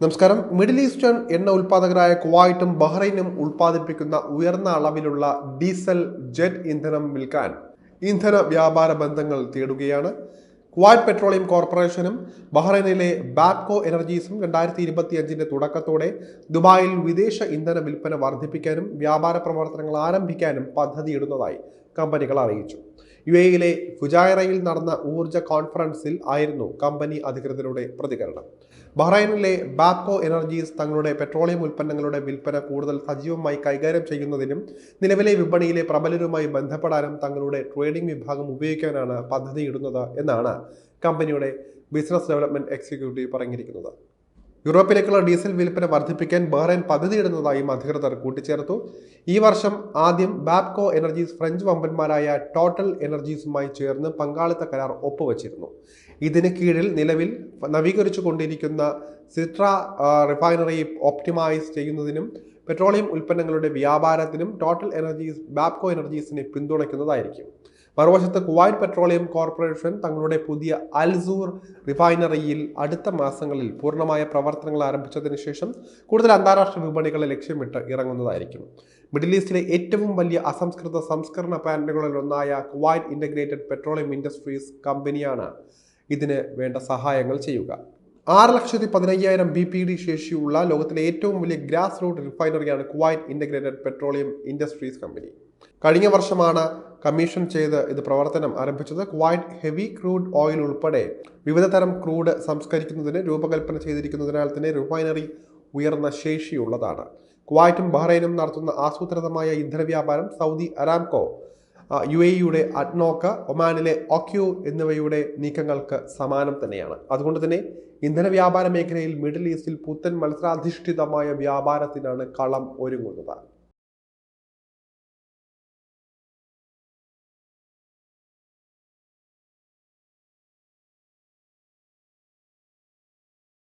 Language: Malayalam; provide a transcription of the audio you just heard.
നമസ്കാരം. മിഡിൽ ഈസ്റ്റേൺ എണ്ണ ഉൽപ്പാദകരായ കുവൈറ്റും ബഹ്റൈനും ഉൽപ്പാദിപ്പിക്കുന്ന ഉയർന്ന അളവിലുള്ള ഡീസൽ ജെറ്റ് ഇന്ധനം വിൽക്കാൻ ഇന്ധന വ്യാപാര ബന്ധങ്ങൾ തേടുകയാണ്. കുവൈറ്റ് പെട്രോളിയം കോർപ്പറേഷനും ബഹ്റൈനിലെ ബാപ്കോ എനർജീസും രണ്ടായിരത്തി ഇരുപത്തിയഞ്ചിന്റെ തുടക്കത്തോടെ ദുബായിൽ വിദേശ ഇന്ധന വിൽപ്പന വർദ്ധിപ്പിക്കാനും വ്യാപാര പ്രവർത്തനങ്ങൾ ആരംഭിക്കാനും പദ്ധതിയിടുന്നതായി കമ്പനികൾ അറിയിച്ചു. യു എയിലെ ഫുജായറയിൽ നടന്ന ഊർജ കോൺഫറൻസിൽ ആയിരുന്നു കമ്പനി അധികൃതരുടെ പ്രതികരണം. ബഹ്റൈനിലെ ബാപ്കോ എനർജീസ് തങ്ങളുടെ പെട്രോളിയം ഉൽപ്പന്നങ്ങളുടെ വിൽപ്പന കൂടുതൽ സജീവമായി കൈകാര്യം ചെയ്യുന്നതിനും നിലവിലെ വിപണിയിലെ പ്രബലരുമായി ബന്ധപ്പെടാനും തങ്ങളുടെ ട്രേഡിംഗ് വിഭാഗം ഉപയോഗിക്കാനാണ് പദ്ധതിയിടുന്നത് എന്നാണ് കമ്പനിയുടെ ബിസിനസ് ഡെവലപ്മെന്റ് എക്സിക്യൂട്ടീവ് പറഞ്ഞിരിക്കുന്നത്. യൂറോപ്പിലേക്കുള്ള ഡീസൽ വിൽപ്പന വർദ്ധിപ്പിക്കാൻ ബഹ്റൈൻ പദ്ധതിയിടുന്നതായും അധികൃതർ കൂട്ടിച്ചേർത്തു. ഈ വർഷം ആദ്യം ബാപ്കോ എനർജീസ് ഫ്രഞ്ച് വമ്പന്മാരായ ടോട്ടൽ എനർജീസുമായി ചേർന്ന് പങ്കാളിത്ത കരാർ ഒപ്പുവച്ചിരുന്നു. ഇതിന് കീഴിൽ നിലവിൽ നവീകരിച്ചു കൊണ്ടിരിക്കുന്ന സിട്ര റിഫൈനറി ഓപ്റ്റിമൈസ് ചെയ്യുന്നതിനും പെട്രോളിയം ഉൽപ്പന്നങ്ങളുടെ വ്യാപാരത്തിനും ടോട്ടൽ എനർജീസ് ബാപ്കോ എനർജീസിനെ പിന്തുണയ്ക്കുന്നതായിരിക്കും. മറുവശത്ത് കുവൈറ്റ് പെട്രോളിയം കോർപ്പറേഷൻ തങ്ങളുടെ പുതിയ അൽസൂർ റിഫൈനറിയിൽ അടുത്ത മാസങ്ങളിൽ പൂർണമായ പ്രവർത്തനങ്ങൾ ആരംഭിച്ചതിന് ശേഷം കൂടുതൽ അന്താരാഷ്ട്ര വിപണികളെ ലക്ഷ്യമിട്ട് ഇറങ്ങുന്നതായിരിക്കും. മിഡിൽ ഈസ്റ്റിലെ ഏറ്റവും വലിയ അസംസ്കൃത സംസ്കരണ പ്ലാന്റുകളിൽ ഒന്നായ കുവൈറ്റ് ഇന്റഗ്രേറ്റഡ് പെട്രോളിയം ഇൻഡസ്ട്രീസ് കമ്പനിയാണ് ഇതിന് വേണ്ട സഹായങ്ങൾ ചെയ്യുക. ആറ് ലക്ഷത്തി പതിനയ്യായിരം ബി പി ഡി ശേഷിയുള്ള ലോകത്തിലെ ഏറ്റവും വലിയ grass root റിഫൈനറിയാണ് Kuwait integrated petroleum industries company. കഴിഞ്ഞ വർഷമാണ് കമ്മീഷൻ ചെയ്ത് ഇത് പ്രവർത്തനം ആരംഭിച്ചത്. കുവൈറ്റ് ഹെവി ക്രൂഡ് ഓയിൽ ഉൾപ്പെടെ വിവിധ തരം ക്രൂഡ് സംസ്കരിക്കുന്നതിന് രൂപകൽപ്പന ചെയ്തിരിക്കുന്നതിനാൽ തന്നെ റിഫൈനറി ഉയർന്ന ശേഷിയുള്ളതാണ്. കുവൈറ്റും ബഹ്റൈനും നടത്തുന്ന ആസൂത്രിതമായ ഇന്ധന വ്യാപാരം സൗദി അരാംകോ യു എ യുടെ അഡ്നോക്ക ഒമാനിലെ ഒക്യു എന്നിവയുടെ നീക്കങ്ങൾക്ക് സമാനം തന്നെയാണ്. അതുകൊണ്ട് തന്നെ ഇന്ധന വ്യാപാര മേഖലയിൽ മിഡിൽ ഈസ്റ്റിൽ പുത്തൻ മത്സരാധിഷ്ഠിതമായ വ്യാപാരത്തിനാണ് കളം ഒരുങ്ങുന്നത്.